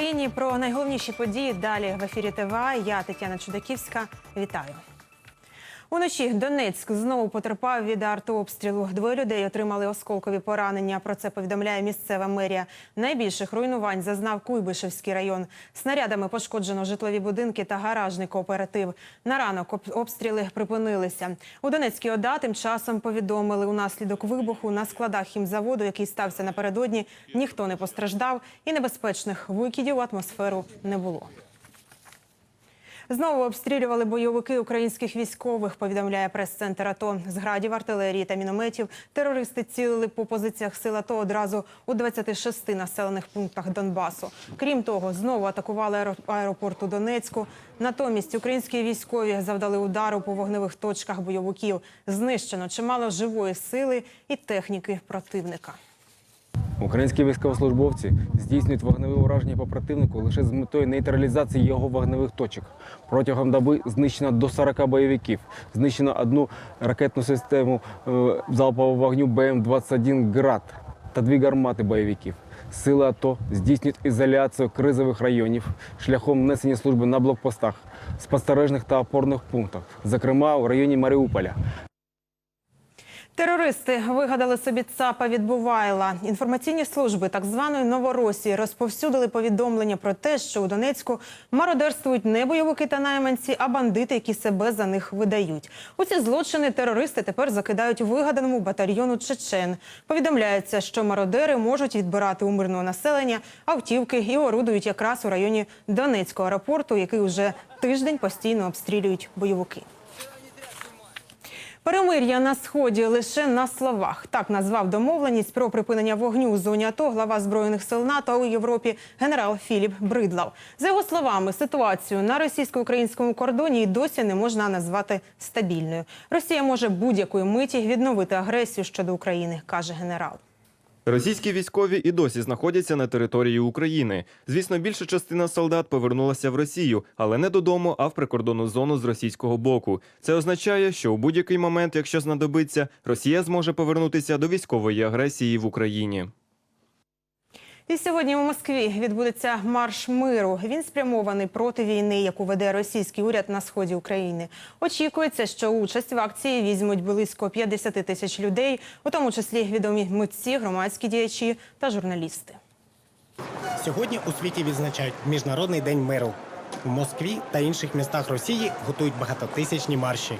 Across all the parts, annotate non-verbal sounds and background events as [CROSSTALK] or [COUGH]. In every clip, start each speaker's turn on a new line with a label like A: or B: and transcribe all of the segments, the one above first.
A: Україні про найголовніші події далі в ефірі ТВА. Я Тетяна Чудаківська. Вітаю. Уночі Донецьк знову потерпав від артобстрілу. Двоє людей отримали осколкові поранення. Про це повідомляє місцева мерія. Найбільших руйнувань зазнав Куйбишевський район. Снарядами пошкоджено житлові будинки та гаражний кооператив. На ранок обстріли припинилися. У Донецькій ОДА тим часом повідомили, унаслідок вибуху на складах хімзаводу, який стався напередодні, ніхто не постраждав і небезпечних викидів у атмосферу не було. Знову обстрілювали бойовики українських військових, повідомляє прес-центр АТО. З градів, артилерії та мінометів терористи цілили по позиціях сил АТО одразу у 26 населених пунктах Донбасу. Крім того, знову атакували аеро- аеропорт у Донецьку. Натомість українські військові завдали удару по вогневих точках бойовиків. Знищено чимало живої сили і техніки противника.
B: Українські військовослужбовці здійснюють вогневе ураження по противнику лише з метою нейтралізації його вогневих точок. Протягом доби знищено до 40 бойовиків. Знищено одну ракетну систему е, залпового вогню БМ-21 «Град» та дві гармати бойовиків. Сили АТО здійснюють ізоляцію кризових районів шляхом несення служби на блокпостах, спостережних та опорних пунктах, зокрема у районі Маріуполя.
A: Терористи вигадали собі ЦАПа від Бувайла. Інформаційні служби так званої Новоросії розповсюдили повідомлення про те, що у Донецьку мародерствують не бойовики та найманці, а бандити, які себе за них видають. У ці злочини терористи тепер закидають вигаданому батальйону Чечен. Повідомляється, що мародери можуть відбирати у мирного населення автівки і орудують якраз у районі Донецького аеропорту, який уже тиждень постійно обстрілюють бойовики. Перемир'я на сході лише на словах. Так назвав домовленість про припинення вогню у зоні АТО глава збройних сил НАТО у Європі генерал Філіп Бридлав. За його словами, ситуацію на російсько-українському кордоні й досі не можна назвати стабільною. Росія може будь-якої миті відновити агресію щодо України, каже генерал.
C: Російські військові і досі знаходяться на території України. Звісно, більша частина солдат повернулася в Росію, але не додому, а в прикордонну зону з російського боку. Це означає, що у будь-який момент, якщо знадобиться, Росія зможе повернутися до військової агресії в Україні.
A: І сьогодні у Москві відбудеться марш миру. Він спрямований проти війни, яку веде російський уряд на сході України. Очікується, що участь в акції візьмуть близько 50 тисяч людей, у тому числі відомі митці, громадські діячі та журналісти.
D: Сьогодні у світі відзначають Міжнародний день миру. У Москві та інших містах Росії готують багатотисячні марші.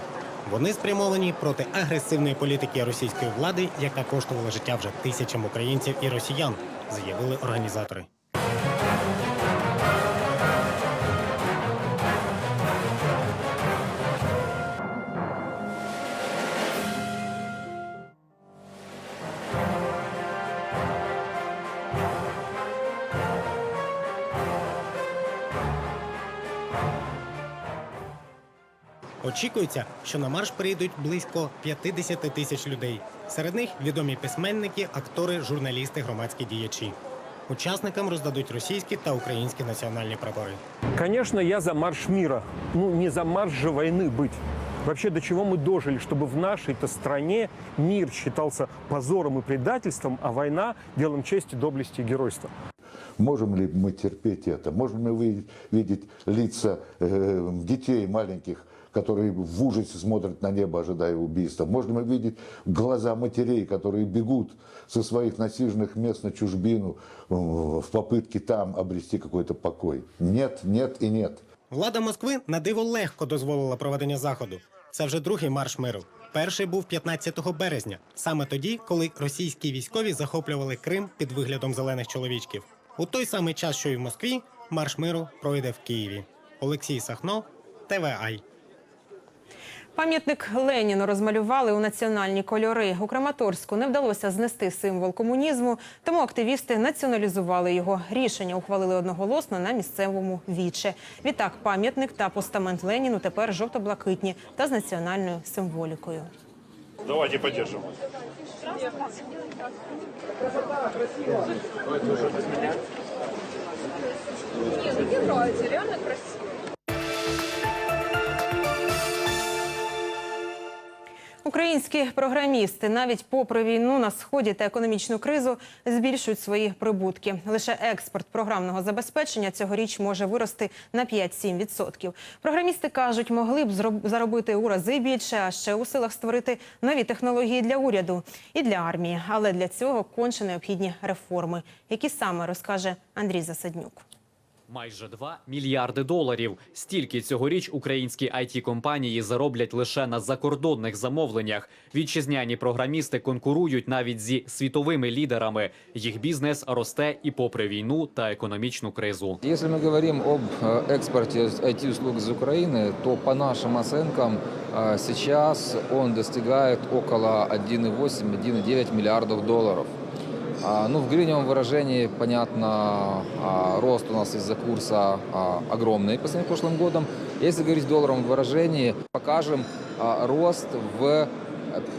D: Вони спрямовані проти агресивної політики російської влади, яка коштувала життя вже тисячам українців і росіян, заявили організатори. Очікується, що на марш прийдуть близько 50 тисяч людей. Серед них відомі письменники, актори, журналісти, громадські діячі. Учасникам роздадуть російські та українські національні прапори.
E: Конечно, я за марш мира. Ну, не за марш же войны быть. Вообще, до чего мы дожили, чтобы в нашей-то стране мир считался позором и предательством, а война – делом чести, доблести и геройства.
F: Можем ли мы терпеть это? Можем ли вы видеть лица э, детей маленьких, которые в ужасе смотрят на небо, ожидая убийства? Можем мы видеть глаза матерей, которые бегут со своих насиженных мест на чужбину э, в попытке там обрести какой-то покой? Нет, нет и нет.
D: Влада Москви на диво легко дозволила проведення заходу. Це вже другий марш миру. Перший був 15 березня, саме тоді, коли російські військові захоплювали Крим під виглядом зелених чоловічків. У той самий час, що і в Москві, марш миру пройде в Києві. Олексій Сахно, ТВАЙ.
A: Пам'ятник Леніну розмалювали у національні кольори. У Краматорську не вдалося знести символ комунізму, тому активісти націоналізували його. Рішення ухвалили одноголосно на місцевому віче. Відтак, пам'ятник та постамент Леніну тепер жовто-блакитні та з національною символікою.
G: Давайте поддержим.
A: Українські програмісти навіть попри війну на сході та економічну кризу збільшують свої прибутки. Лише експорт програмного забезпечення цьогоріч може вирости на 5-7%. Програмісти кажуть, могли б заробити у рази більше, а ще у силах створити нові технології для уряду і для армії. Але для цього конче необхідні реформи, які саме розкаже Андрій Засаднюк.
H: Майже 2 мільярди доларів. Стільки цьогоріч українські it компанії зароблять лише на закордонних замовленнях. Вітчизняні програмісти конкурують навіть зі світовими лідерами. Їх бізнес росте і попри війну та економічну кризу.
I: Если мы говорим об э, экспорте IT-услуг из Украины, то по нашим оценкам э, сейчас он достигает около 1,8-1,9 миллиардов долларов. А, Ну, в гривневом выражении, понятно, а, рост у нас из-за курса а, огромный по сравнению с прошлым годом. Если говорить в долларовом выражении, покажем а, рост в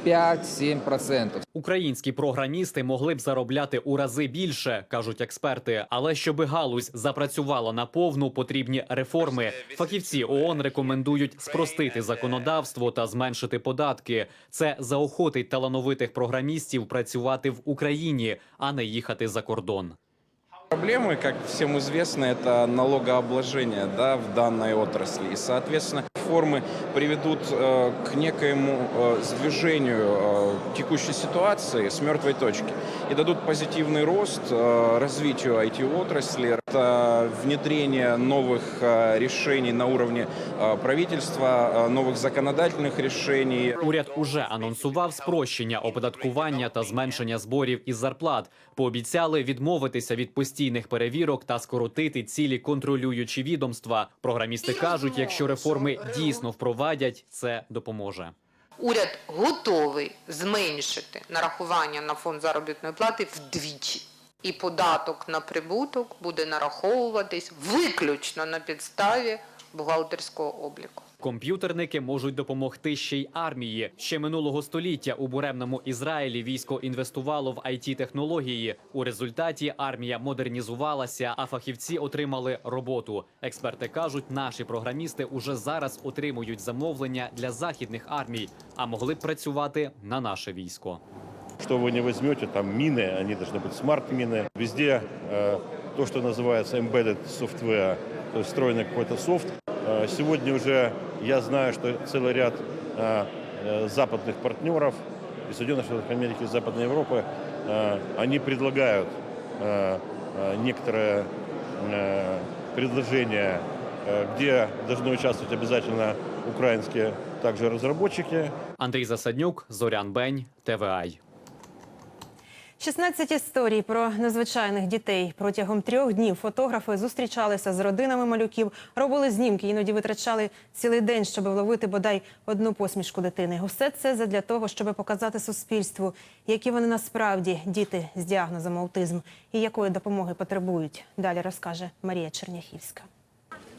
I: 5-7%.
H: Українські програмісти могли б заробляти у рази більше, кажуть експерти. Але щоби галузь запрацювала наповну, потрібні реформи. Фахівці ООН рекомендують спростити законодавство та зменшити податки. Це заохотить талановитих програмістів працювати в Україні, а не їхати за кордон.
J: Проблемы, как всем известно, это налогообложение да, в данной отрасли. И, соответственно, формы приведут э, к некоему э, сдвижению э, текущей ситуации с мертвой точки и дадут позитивный рост э, развитию IT-отрасли. Это внедрение новых э, решений на уровне э, правительства, э, новых законодательных решений.
H: Уряд уже анонсував спрощення оподаткування та зменшення зборів із зарплат. Пообіцяли відмовитися від постійних перевірок та скоротити цілі контролюючі відомства. Програмісти кажуть, якщо реформи дійсно впровадять, це допоможе.
K: Уряд готовий зменшити нарахування на фонд заробітної плати вдвічі. І податок на прибуток буде нараховуватись виключно на підставі бухгалтерського обліку.
H: Комп'ютерники можуть допомогти ще й армії. Ще минулого століття у буремному Ізраїлі військо інвестувало в it технології. У результаті армія модернізувалася, а фахівці отримали роботу. Експерти кажуть, наші програмісти уже зараз отримують замовлення для західних армій, а могли б працювати на наше військо.
G: Что вы не возьмете, там мины, они должны быть смарт-мины. Везде э, то, что называется embedded software, то есть встроенный какой-то софт. Э, сегодня уже я знаю, что целый ряд э, э, западных партнеров из Соединенных Штатов Америки, из Западной Европы, э, они предлагают э, э, некоторые э, предложения, э, где должны участвовать обязательно украинские также разработчики,
H: Андрій Засаднюк, Зорян Бень, ТВАЙ.
A: 16 історій про незвичайних дітей. Протягом трьох днів фотографи зустрічалися з родинами малюків, робили знімки, іноді витрачали цілий день, щоб вловити бодай одну посмішку дитини. Усе це задля того, щоб показати суспільству, які вони насправді діти з діагнозом аутизм і якої допомоги потребують. Далі розкаже Марія Черняхівська.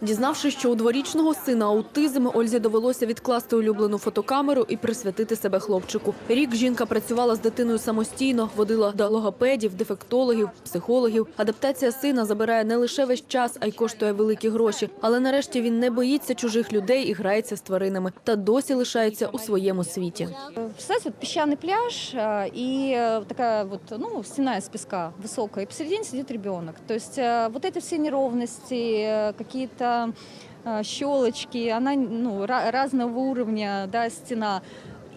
L: Дізнавшись, що у дворічного сина аутизм, Ользі довелося відкласти улюблену фотокамеру і присвятити себе хлопчику. Рік жінка працювала з дитиною самостійно, водила до логопедів, дефектологів, психологів. Адаптація сина забирає не лише весь час, а й коштує великі гроші. Але нарешті він не боїться чужих людей і грається з тваринами та досі лишається у своєму світі.
M: Представьте, вот песчаный пляж э, и э, такая вот, ну, стена из песка высокая, и посередине сидит ребенок. То есть э, вот эти все неровности, э, какие-то э, щелочки, она, ну, ra- разного уровня, да, стена.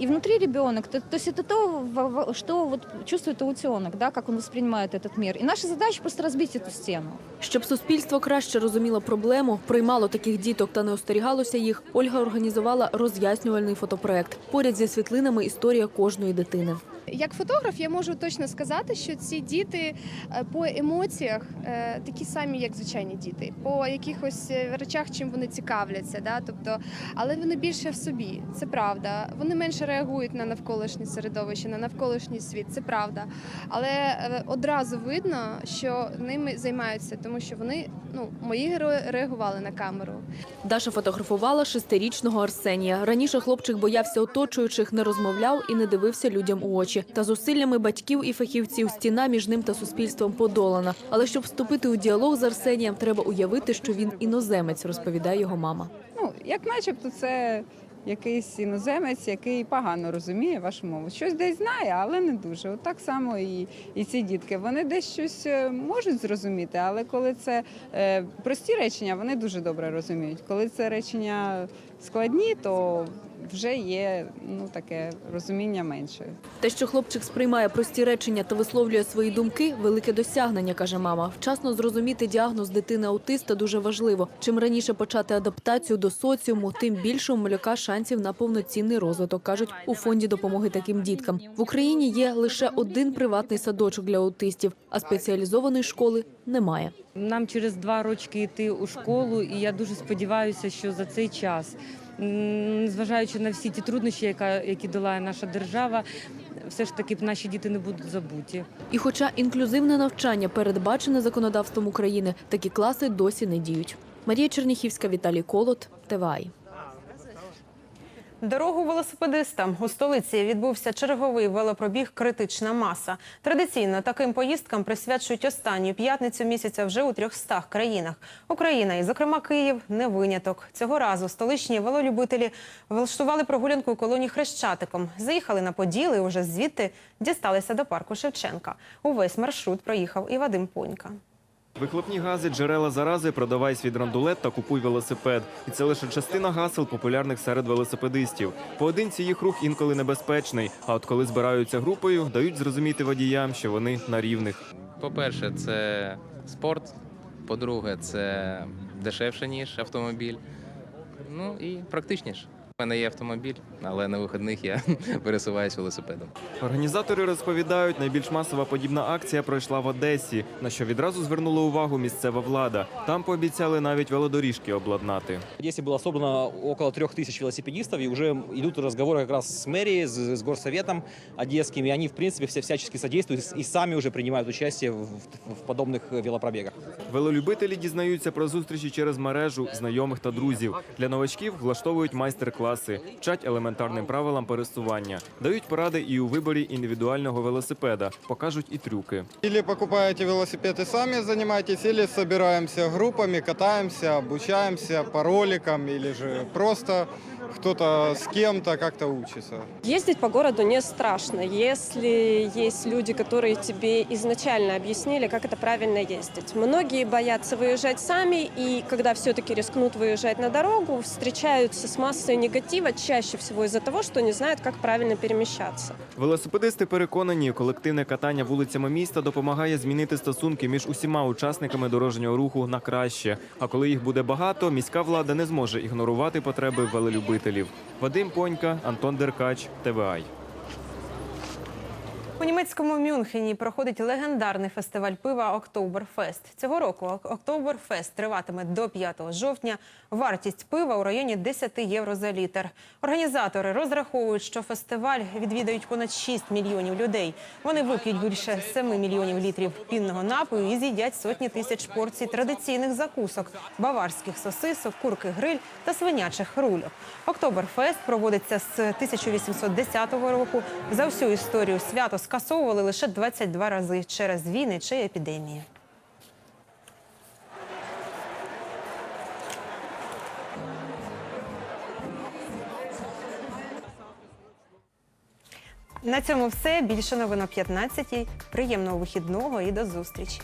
M: И внутри ребенок, то, то есть это то, во- во- что вот чувствует аутенок, да, как он воспринимает этот мир. И наша задача просто разбить эту стену.
L: Щоб суспільство краще розуміло проблему, приймало таких діток та не остерігалося їх, Ольга організувала роз'яснювальний фотопроект. Поряд зі світлинами історія кожної дитини.
N: Як фотограф, я можу точно сказати, що ці діти е, по емоціях е, такі самі, як звичайні діти, по якихось е, речах, чим вони цікавляться. Да? Тобто, але вони більше в собі, це правда. Вони менше реагують на навколишнє середовище, на навколишній світ, це правда. Але одразу видно, що ними займаються, тому що вони, ну, мої герої реагували на камеру.
L: Даша фотографувала шестирічного Арсенія. Раніше хлопчик боявся оточуючих, не розмовляв і не дивився людям у очі. Та зусиллями батьків і фахівців стіна між ним та суспільством подолана. Але щоб вступити у діалог з Арсенієм, треба уявити, що він іноземець, розповідає його мама.
N: Ну, як начебто, це
O: якийсь іноземець, який погано розуміє вашу мову. Щось десь знає, але не дуже. От так само і, і ці дітки. Вони десь щось е, можуть зрозуміти, але коли це е, прості речення, вони дуже добре розуміють. Коли це речення складні, то вже є ну таке розуміння менше.
L: Те, що хлопчик сприймає прості речення та висловлює свої думки, велике досягнення, каже мама. Вчасно зрозуміти діагноз дитини аутиста дуже важливо. Чим раніше почати адаптацію до соціуму, тим більше у малюка шансів на повноцінний розвиток, кажуть у фонді допомоги таким діткам. В Україні є лише один приватний садочок для аутистів, а спеціалізованої школи немає.
P: Нам через два рочки йти у школу, і я дуже сподіваюся, що за цей час, м, незважаючи на всі ті труднощі, які долає наша держава, все ж таки наші діти не будуть забуті.
L: І хоча інклюзивне навчання передбачене законодавством України, такі класи досі не діють. Марія Черніхівська, Віталій Колот, ТВАЙ.
A: Дорогу велосипедистам у столиці відбувся черговий велопробіг Критична маса. Традиційно таким поїздкам присвячують останню п'ятницю місяця вже у 300 країнах. Україна і, зокрема, Київ не виняток. Цього разу столичні велолюбителі влаштували прогулянку у колоні Хрещатиком. Заїхали на Поділ і уже звідти дісталися до парку Шевченка. Увесь маршрут проїхав і Вадим Понька.
C: Вихлопні гази, джерела зарази, продавай свій драндулет та купуй велосипед. І це лише частина гасел, популярних серед велосипедистів. Поодинці їх рух інколи небезпечний. А от коли збираються групою, дають зрозуміти водіям, що вони на рівних.
Q: По-перше, це спорт. По-друге, це дешевше, ніж автомобіль. Ну і практичніше. У мене є автомобіль, але на вихідних я [LAUGHS] пересуваюся велосипедом.
C: Організатори розповідають, найбільш масова подібна акція пройшла в Одесі, на що відразу звернула увагу місцева влада. Там пообіцяли навіть велодоріжки обладнати.
R: В Одессе было собрано около трех тысяч велосипедистов, и уже идут разговоры как раз с мэрией, с, с горсоветом одесским, и они, в принципе, все всячески содействуют и сами уже принимают участие в, в подобных велопробегах.
C: Велолюбителі дізнаються про зустрічі через мережу, знайомих та друзів. Для новачків влаштовують майстер-класи, вчать елементарним правилам пересування, дають поради і у виборі індивідуального велосипеда, покажуть і трюки.
S: Ілі покупаєте велосипед і самі займаєтесь, ілі збираємося групами, катаємося, обучаємося по роликам, ілі ж просто кто-то с кем-то как-то учится.
T: Ездить по городу не страшно, если есть люди, которые тебе изначально объяснили, как это правильно ездить. Многие боятся выезжать сами, и когда все-таки рискнут выезжать на дорогу, встречаются с массой негатива, чаще всего из-за того, что не знают, как правильно перемещаться.
C: Велосипедисти переконані, колективне катання вулицями міста допомагає змінити стосунки між усіма учасниками дорожнього руху на краще. А коли їх буде багато, міська влада не зможе ігнорувати потреби велолюбителів. Вадим Понька, Антон Деркач, ТВАЙ.
A: У німецькому Мюнхені проходить легендарний фестиваль пива Октоберфест. Цього року Октоберфест триватиме до 5 жовтня. Вартість пива у районі 10 євро за літр. Організатори розраховують, що фестиваль відвідають понад 6 мільйонів людей. Вони вип'ють більше 7 мільйонів літрів пінного напою і з'їдять сотні тисяч порцій традиційних закусок, баварських сосисок, курки гриль та свинячих рульок. Октоберфест проводиться з 1810 року. За всю історію свято скасовували лише 22 рази через війни чи епідемії. На цьому все. Більше новин о 15-й. Приємного вихідного і до зустрічі.